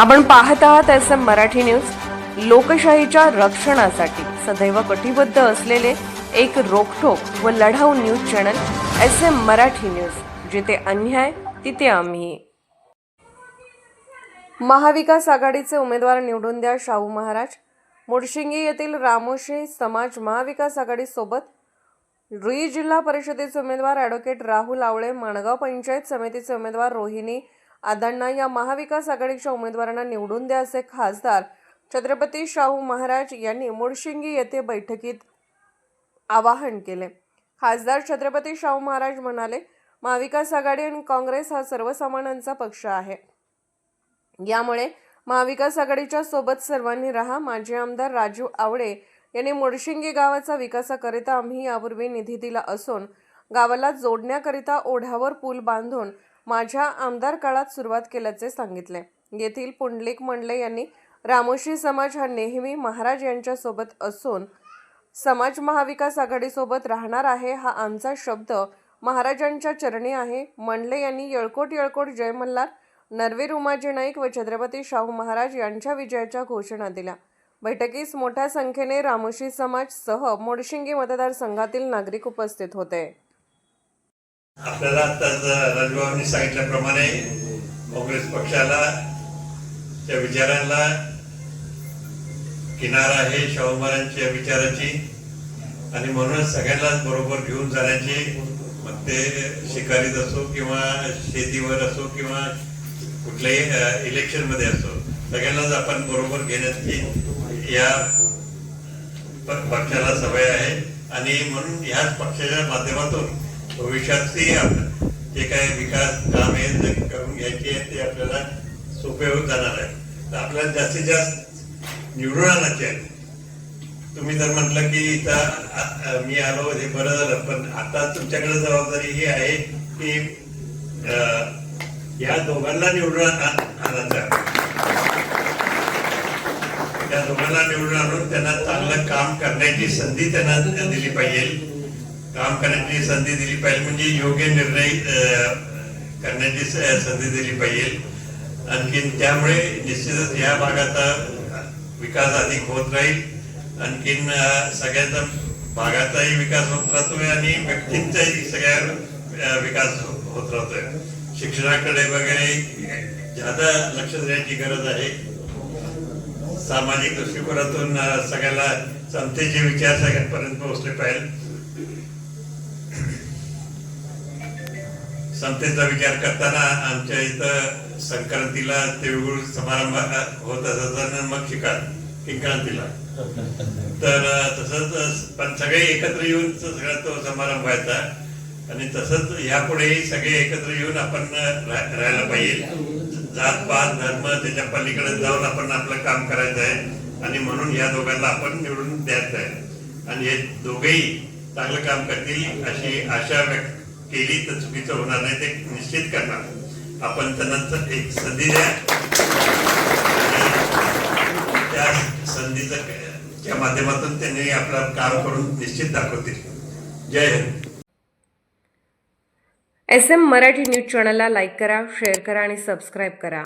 आपण पाहत आहात एस एम मराठी न्यूज. लोकशाहीच्या रक्षणासाठी सदैव कटिबद्ध असलेले एक रोखोक व लढाऊ news channel S M Marathi news. जिथे अन्याय तिथे आम्ही. महाविकास आघाडीचे उमेदवार निवडून द्या शाहू महाराज. मुडशिंगी येथील रामोशी समाज महाविकास आघाडीसोबत रुई जिल्हा परिषदेचे उमेदवार ॲडव्होकेट राहुल आवळे माणगाव पंचायत समितीचे उमेदवार रोहिणी आदांना या महाविकास आघाडीच्या उमेदवारांना निवडून द्या असे खासदार छत्रपती शाहू महाराज यांनी मुडशिंगी येथे बैठकीत आवाहन केले. खासदार छत्रपती शाहू महाराज म्हणाले महाविकास आघाडी आणि काँग्रेस हा सर्वसामान्यांचा पक्ष आहे. यामुळे महाविकास आघाडीच्या सोबत सर्वांनी राहा. माजी आमदार राजू आवडे यांनी मुडशिंगी गावाचा विकासाकरिता आम्ही यापूर्वी निधी दिला असून गावाला जोडण्याकरिता ओढ्यावर पूल बांधून माझ्या आमदार काळात सुरुवात केल्याचे सांगितले. येथील पुंडलिक मंडले यांनी रामोशी समाज हा नेहमी महाराज यांच्यासोबत असून समाज महाविकास आघाडीसोबत राहणार आहे हा आमचा शब्द. महाराजांच्या चरणी आहे. मंडले यांनी येळकोट येळकोट जय मल्हार नरवीर उमाजी नाईक व छत्रपती शाहू महाराज यांच्या विजयाच्या घोषणा दिल्या. बैठकीस मोठ्या संख्येने रामोशी समाज सह मोडशिंगी मतदारसंघातील नागरिक उपस्थित होते. आपल्याला आताच राजभावांनी सांगितल्याप्रमाणे काँग्रेस पक्षाला त्या विचारांना किनार आहे शाहू महाराजांच्या विचाराची. आणि म्हणूनच सगळ्यांनाच बरोबर घेऊन जाण्याची मग ते शिकारीत असो किंवा शेतीवर असो किंवा कुठल्याही इलेक्शनमध्ये असो सगळ्यांनाच आपण बरोबर घेण्याची या पक्षाला सवय आहे. आणि म्हणून ह्याच पक्षाच्या माध्यमातून भविष्यातही आपण जे काही विकास काम आहे करून घ्यायचे आहे ते आपल्याला सोपे होत जाणार आहे तर आपल्याला जास्तीत जास्त निवडून आणायचे आहे तुम्ही जर म्हटलं की इथं मी आलो हे बरं झालं पण आता तुमच्याकडे जबाबदारी ही आहे की अं, या दोघांना निवडून आणायचं त्या दोघांना निवडून आणून त्यांना चांगलं काम करण्याची संधी त्यांना दिली पाहिजे. काम करण्याची संधी दिली पाहिजे. म्हणजे योग्य निर्णय करण्याची संधी दिली पाहिजे. आणखीन त्यामुळे निश्चितच या भागाचा विकास अधिक होत राहील. आणखीन सगळ्याचा भागाचाही विकास होत राहतोय आणि व्यक्तींचाही सगळ्या विकास होत राहतोय. शिक्षणाकडे वगैरे ज्यादा लक्ष देण्याची गरज आहे. सामाजिक दृष्टिकोनातून सगळ्याला समतेचे विचार सगळ्यांपर्यंत पोहोचले पाहिजे. समतेचा विचार करताना आमच्या इथं संक्रांतीला तिळगुळ समारंभ होत असताना मग शिकार किंक्रांतीला तर तसंच पण सगळे एकत्र येऊन सगळा तो समारंभ व्हायचा. आणि तसंच यापुढेही सगळे एकत्र येऊन आपण राहायला पाहिजे. जात पात धर्म त्याच्या पलीकडे जाऊन आपण आपलं काम करायचं आहे. आणि म्हणून या दोघांना आपण निवडून द्यायचं आहे. आणि हे दोघेही चांगलं काम करतील अशी आशा व्यक्त केली तर चुकीचं होणार नाही ते निश्चित करणार. आपण त्यांना एक संधी द्या. त्या संधीचं च्या माध्यमातून त्यांनी आपलं काम करून निश्चित दाखवतील. Jai Hind. S M Marathi news चॅनलला लाईक करा शेअर करा आणि सबस्क्राईब करा.